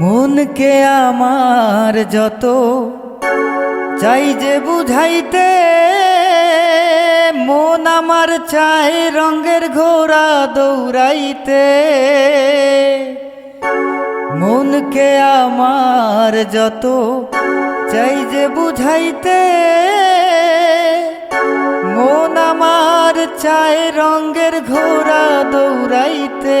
মনকে আমার যত চাই যে বুঝাইতে, মন আমার চাই রঙের ঘোড়া দৌড়াইতে। মনকে আমার যত চাই যে বুঝাইতে, মন আমার চায় রঙের ঘোড়া দৌড়াইতে।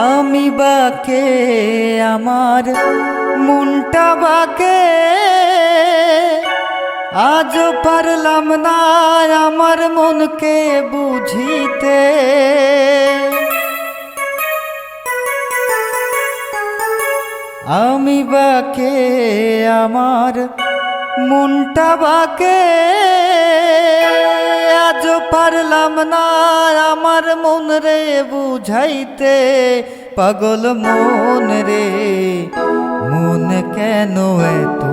আমি বাকে আমার মনটা বাকে। আজ পারলাম না আমার মনকে বুঝিতে। আমি বাকে আমার মনটা বাকে। আজ পারলাম না আমার মন রে বুঝাইতে। পাগল মন রে, মন কেন এত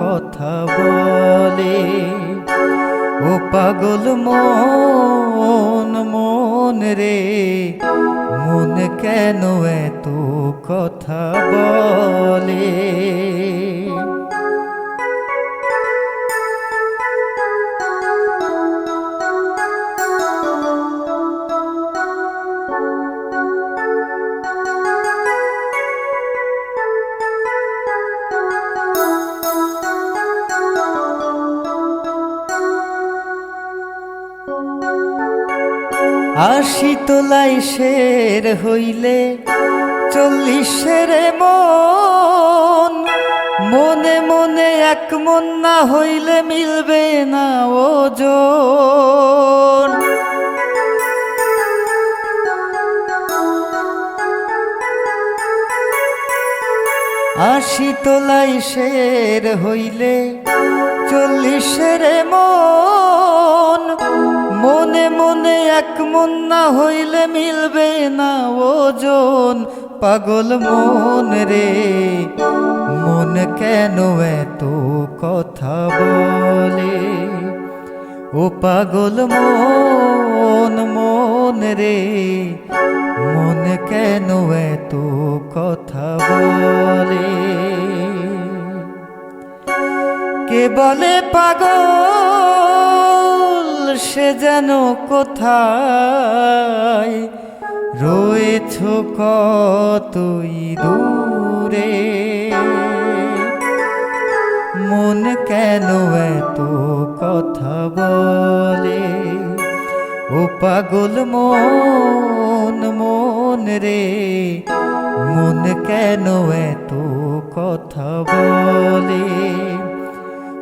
কথা বলে? ও পাগল মন মন রে, মন কেন এত কথা বলে? আশি তোলাই শের হইলে চল্লিশের মন। মনে মনে এক মন না হইলে মিলবে না ওজন। আশি তোলাই শের হইলে চল্লিশের মন। মনে মনে এক মন না হইলে মিলবে না ওজন। পাগল মন রে, মন কেন এত কথা বলে? ও পাগল মন মন রে, মন কেন এত কথা বলে? কে বলে পাগল? সে যেন কোথায়? রয়েছ কতই দূরে? মন কেন এত কথা বলে? ও পাগল মন মন রে, মন কেন এত কথা বলে?